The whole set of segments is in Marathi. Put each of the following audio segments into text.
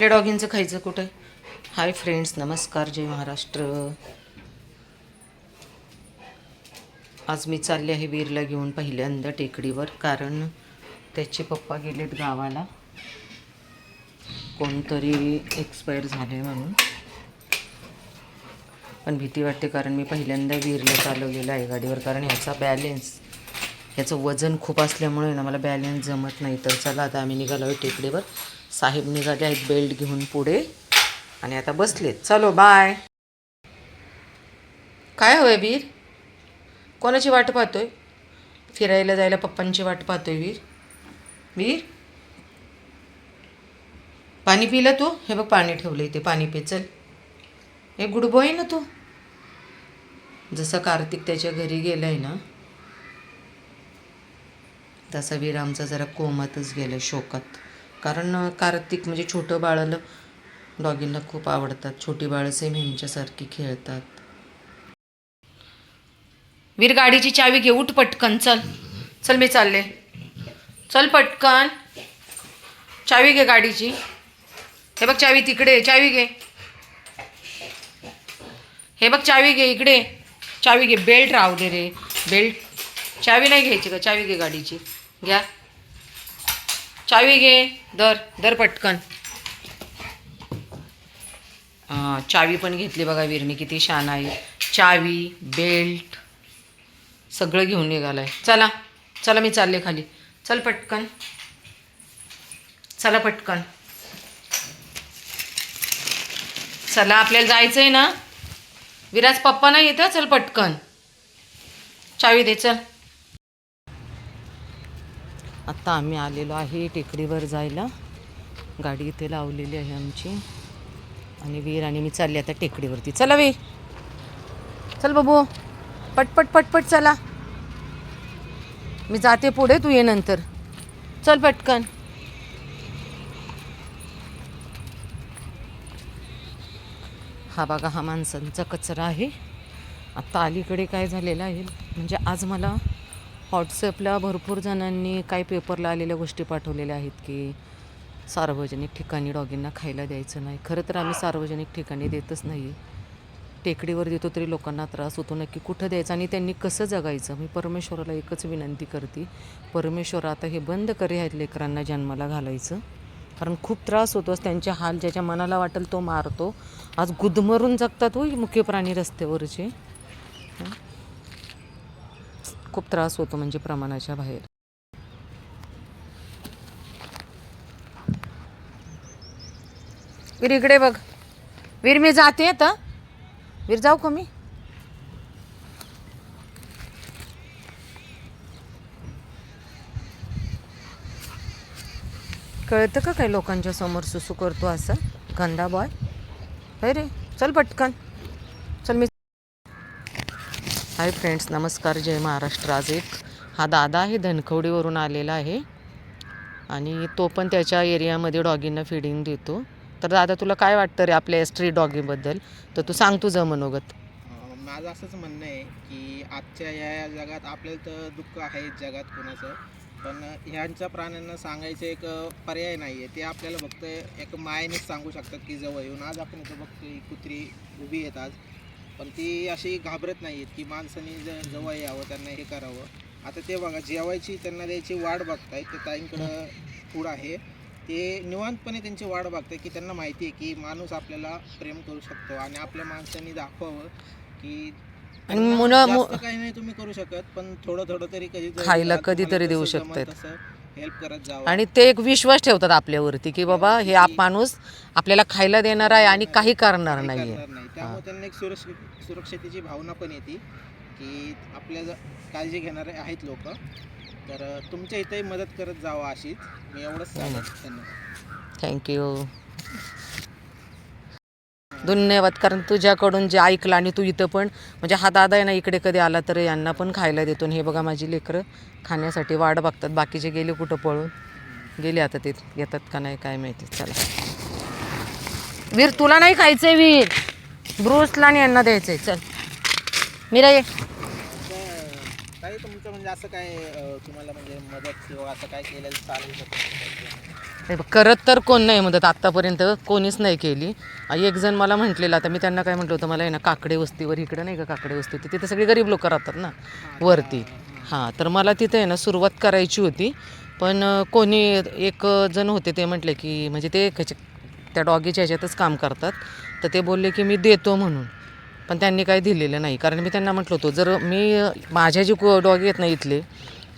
आपल्या डॉगींचं खायचं कुठं? हाय फ्रेंड्स नमस्कार जय महाराष्ट्र. आज मी चालले आहे वीरला घेऊन पहिल्यांदा टेकडीवर कारण त्याचे पप्पा गेलेत गावाला. कोणतरी एक्सपायर झाले म्हणून. पण भीती वाटते कारण मी पहिल्यांदा वीरला चालवलेलं आहे गाडीवर कारण ह्याचा बॅलेन्स ह्याचं वजन खूप असल्यामुळे ना मला बॅलेन्स जमत नाही. तर चला आता आम्ही निघालो आहे टेकडीवर. साहेब निघाले आहेत बेल्ट घेऊन पुढे आणि आता बसलेत. चलो बाय काय हवंय वीर? कोणाची वाट पाहतोय? फिरायला जायला पप्पांची वाट पाहतोय वीर. वीर? पाणी पिलं तू? हे बघ पाणी ठेवलं इथे पाणी पे चल. हे गुडबॉय ना तू? जसं कार्तिक त्याच्या घरी गेलाय ना तसा वीर आमचा जरा कोमातच गेला शोकात. कारण कार्तिक म्हणजे छोटं बाळाला डॉगींना खूप आवडतात. छोटी बाळं सेम ह्यांच्यासारखी खेळतात. वीर गाडीची चावी घे उठ पटकन चल. चल मी चालले. चल पटकन. चावी घे गाडीची. हे बघ चावी तिकडे चावी घे. हे बघ चावी घे इकडे. चावी घे बेल्ट राहू दे रे. बेल्ट चावी नाही घ्यायची का? चावी घे गाडीची. घ्या. चावी घे दर दर पटकन. चावी पण घेतली बघा वीरनी किती छान आहे. चावी बेल्ट सगळं घेऊन निघालं आहे चला चला मी चालले खाली. चल पटकन. चला पटकन. चला आपल्याला जायचं आहे ना? विराज पप्पा नाही येतं चल पटकन. चावी दे चल. आत्ता आम्ही आलेलो आहे टेकडीवर जायला. गाडी इथे लावलेली आहे आमची. आणि वीर आणि मी चालली आता टेकडीवरती. चला वीर. चल बाबू. पटपट पटपट चला. मी जाते पुढे तू ये नंतर. चल पटकन. हा बघा हा माणसांचा कचरा आहे. आत्ता अलीकडे काय झालेलं आहे? म्हणजे आज मला व्हॉट्सअपला भरपूर जणांनी काही पेपरला आलेल्या गोष्टी पाठवलेल्या आहेत की सार्वजनिक ठिकाणी डॉगींना खायला द्यायचं नाही. खरं तर आम्ही सार्वजनिक ठिकाणी देतच नाही. टेकडीवर देतो तरी लोकांना त्रास होतो नक्की कुठं द्यायचं आणि त्यांनी कसं जगायचं? मी परमेश्वराला एकच विनंती करते. परमेश्वर आता हे बंद करे आहेत लेकरांना जन्माला घालायचं. कारण खूप त्रास होतोच त्यांचे हाल ज्याच्या मनाला वाटेल तो मारतो. आज गुदमरून जगतात हो मुख्य प्राणी रस्त्यावरचे. खूप त्रास होतो म्हणजे प्रमाणाच्या बाहेर. वीर इकडे बघ. वीर मी जाते आता. वीर जाऊ का मी? कळतं का काही लोकांच्या समोर सुसू करतो असं? गंदा बॉय अरे रे. चल पटकन. हाय फ्रेंड्स नमस्कार जय महाराष्ट्र आज एक. हा दादा आहे धनखवडीवरून आलेला आहे. आणि तो पण त्याच्या एरियामध्ये डॉगींना फिडिंग देतो. तर दादा तुला काय वाटतं रे आपल्या स्ट्रीट डॉगीबद्दल? तर तू सांग तुझं मनोगत. माझं असंच म्हणणं आहे की आजच्या या जगात आपल्याला तर दुःख आहे जगात कोणाचं. पण ह्यांच्या प्राण्यांना सांगायचं एक पर्याय नाही आहे ते आपल्याला फक्त एक मायनेच सांगू शकतात की जवळ येऊन. आज आपण इथं बघतो कुत्री उभी आहेत आज. पण ती अशी घाबरत नाही आहेत की माणसाने ज जवळ यावं त्यांना हे करावं आता ते बघा जेवायची त्यांना द्यायची वाट बघतायत ते ताईंकडं फूड आहे ते निवांतपणे त्यांची वाट बघताय की त्यांना माहिती आहे की माणूस आपल्याला प्रेम करू शकतो आणि आपल्या माणसांनी दाखवावं की आणि मुलं- जास्त काही नाही तुम्ही करू शकत पण थोडं थोडं तरी कधी खायला कधीतरी देऊ शकतात. हेल्प करत जावं. आणि ते एक विश्वास ठेवतात आपल्यावरती की बाबा हे आप माणूस आपल्याला खायला देणार आहे आणि काही करणार नाही करणार नाही. त्यामुळे त्यांना एक सुरक्षित सुरक्षतेची भावना पण येते की आपल्या ज- काळजी घेणारे आहेत लोक. तर अं, तुमच्या इथेही मदत करत जावं अशीच. मी एवढंच सांगेन. धन्यवाद. थँक्यू धन्यवाद. कारण तुझ्याकडून जे ऐकलं आणि तू इथं पण म्हणजे हा दादा आहे ना इकडे कधी आला तर यांना पण खायला देतो. आणि हे बघा माझी लेकरं खाण्यासाठी वाट बघतात. बाकीचे गेले कुठं पळून? गेले आता ते. येतात का नाही काय माहिती. चला. वीर तुला नाही खायचंय वीर. ब्रुसला आणि यांना द्यायचंय. चल. मीरा ये. तुमचं म्हणजे असं काय तुम्हाला म्हणजे मदत किंवा असं काय केलेलं चालेल नाही करत तर कोण नाही मदत आत्तापर्यंत कोणीच नाही केली. एक जण मला म्हटलेलं आता मी त्यांना काय म्हटलं होतं मला आहे ना काकडे वस्तीवर इकडं नाही का काकडे वस्ती होती तिथे सगळी गरीब लोक राहतात ना वरती. हां तर मला तिथे आहे ना सुरुवात करायची होती पण कोणी एक जण होते ते म्हटले की म्हणजे ते त्या डॉगीच्या ह्याच्यातच काम करतात तर ते बोलले की मी देतो म्हणून. पण त्यांनी काही दिलेलं नाही कारण मी त्यांना म्हटलं होतं जर मी माझ्या जे डॉगी आहेत ना इथले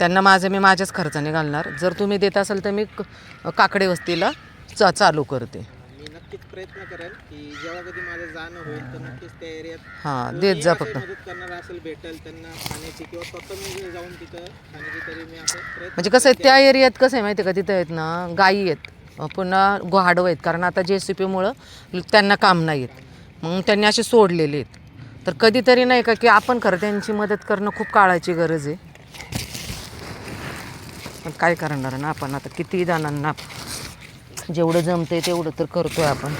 त्यांना माझं मी माझ्याच खर्चाने घालणार. जर तुम्ही देत असाल तर मी क- काकडे वस्तीला चा चालू करते. मी नक्कीच प्रयत्न करेल की जेव्हा कधी माझं जाणं होईल तर नक्कीच त्या एरियात हां देत जा फक्त. मदत करणार असेल भेटेल त्यांना खाण्याची किंवा स्वतः मी जाऊन तिथं खाण्याची तरी मी असं प्रयत्न म्हणजे कसं आहे त्या एरियात कसं आहे माहिती आहे का? तिथं आहेत ना गायी आहेत. पुन्हा गुहाडं आहेत. कारण आता जे सी पीमुळं त्यांना काम नाही आहेत. मग त्यांनी असे सोडलेले आहेत. तर कधीतरी नाही का की आपण खरं त्यांची मदत करणं खूप काळाची गरज आहे. पण काय करणार ना आपण? आता किती जणांना जेवढं जमतंय तेवढं तर करतोय आपण.